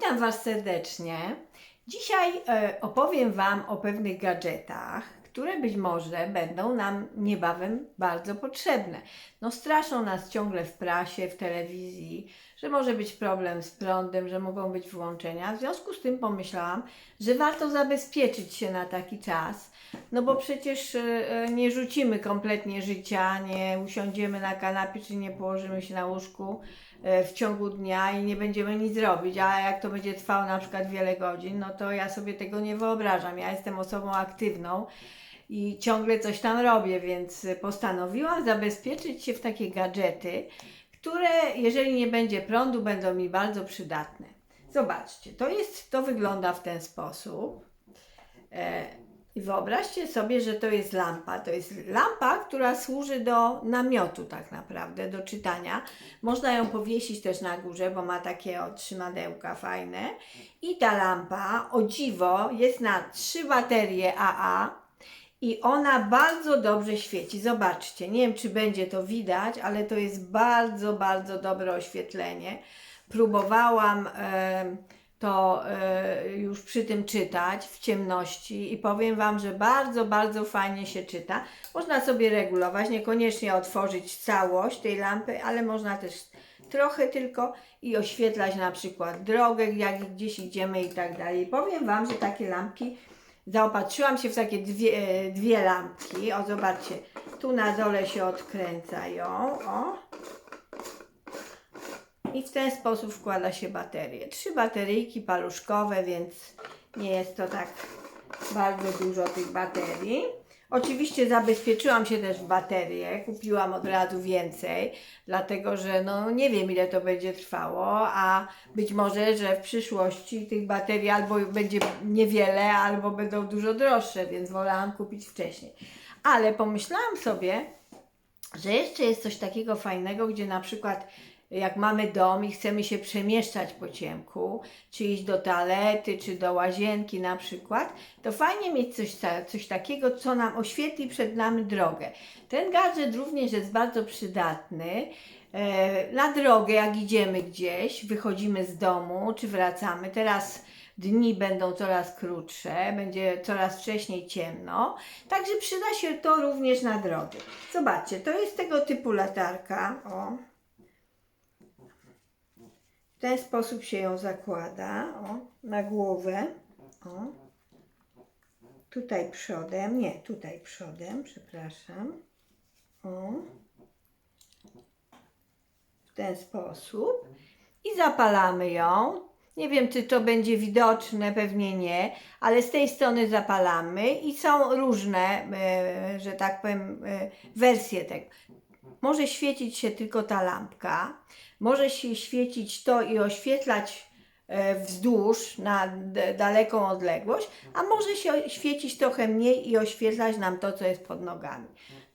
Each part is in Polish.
Witam Was serdecznie. Dzisiaj e, opowiem Wam o pewnych gadżetach, które być może będą nam niebawem bardzo potrzebne. No straszą nas ciągle w prasie, w telewizji, że może być problem z prądem, że mogą być wyłączenia. W związku z tym pomyślałam, że warto zabezpieczyć się na taki czas, no bo przecież e, nie rzucimy kompletnie życia, nie usiądziemy na kanapie czy nie położymy się na łóżku e, w ciągu dnia i nie będziemy nic robić, a jak to będzie trwało na przykład wiele godzin, no to ja sobie tego nie wyobrażam. Ja jestem osobą aktywną i ciągle coś tam robię, więc postanowiłam zabezpieczyć się w takie gadżety, które jeżeli nie będzie prądu, będą mi bardzo przydatne. Zobaczcie, to jest, to wygląda w ten sposób. E, I wyobraźcie sobie, że to jest lampa. To jest lampa, która służy do namiotu tak naprawdę, do czytania. Można ją powiesić też na górze, bo ma takie otrzymadełka fajne. I ta lampa, o dziwo, jest na trzy baterie AA i ona bardzo dobrze świeci. Zobaczcie, nie wiem czy będzie to widać, ale to jest bardzo, bardzo dobre oświetlenie. Próbowałam em, to e, już przy tym czytać w ciemności i powiem Wam, że bardzo, bardzo fajnie się czyta. Można sobie regulować, niekoniecznie otworzyć całość tej lampy, ale można też trochę tylko i oświetlać na przykład drogę, jak gdzieś idziemy i tak dalej. Powiem Wam, że takie lampki, zaopatrzyłam się w takie dwie, e, dwie lampki. O, zobaczcie, tu na dole się odkręcają. O, i w ten sposób wkłada się baterię. Trzy bateryjki paluszkowe, więc nie jest to tak bardzo dużo tych baterii. Oczywiście zabezpieczyłam się też w baterię, kupiłam od razu więcej, dlatego że no nie wiem ile to będzie trwało, a być może, że w przyszłości tych baterii albo będzie niewiele, albo będą dużo droższe, więc wolałam kupić wcześniej. Ale pomyślałam sobie, że jeszcze jest coś takiego fajnego, gdzie na przykład jak mamy dom i chcemy się przemieszczać po ciemku, czy iść do toalety, czy do łazienki na przykład, to fajnie mieć coś, coś takiego, co nam oświetli przed nami drogę. Ten gadżet również jest bardzo przydatny e, na drogę, jak idziemy gdzieś, wychodzimy z domu, czy wracamy. Teraz dni będą coraz krótsze, będzie coraz wcześniej ciemno, także przyda się to również na drodze. Zobaczcie, to jest tego typu latarka, o. Ten sposób się ją zakłada, o, na głowę, o. Tutaj przodem, nie, tutaj przodem, przepraszam, o. W ten sposób i zapalamy ją. Nie wiem, czy to będzie widoczne, pewnie nie, ale z tej strony zapalamy i są różne, e, że tak powiem, e, wersje tego. Może świecić się tylko ta lampka, może się świecić to i oświetlać e, wzdłuż na daleką odległość, a może się świecić trochę mniej i oświetlać nam to, co jest pod nogami.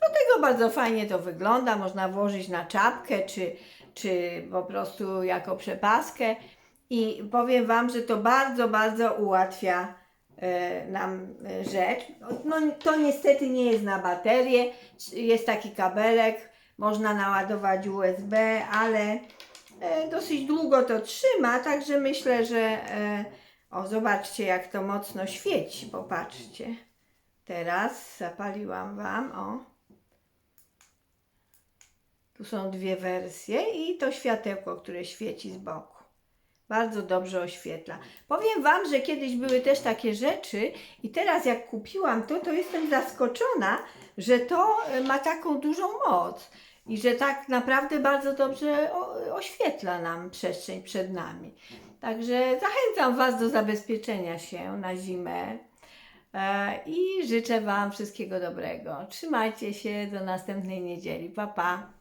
Do tego bardzo fajnie to wygląda, można włożyć na czapkę, czy, czy po prostu jako przepaskę i powiem Wam, że to bardzo, bardzo ułatwia e, nam e, rzecz. No to niestety nie jest na baterię, jest taki kabelek, można naładować USB, ale e, dosyć długo to trzyma, także myślę, że e, o zobaczcie jak to mocno świeci, popatrzcie. Teraz zapaliłam Wam, o. Tu są dwie wersje i to światełko, które świeci z boku. Bardzo dobrze oświetla. Powiem Wam, że kiedyś były też takie rzeczy i teraz jak kupiłam to, to jestem zaskoczona, że to e, ma taką dużą moc i że tak naprawdę bardzo dobrze oświetla nam przestrzeń przed nami. Także zachęcam Was do zabezpieczenia się na zimę e, i życzę Wam wszystkiego dobrego. Trzymajcie się do następnej niedzieli. Pa, pa.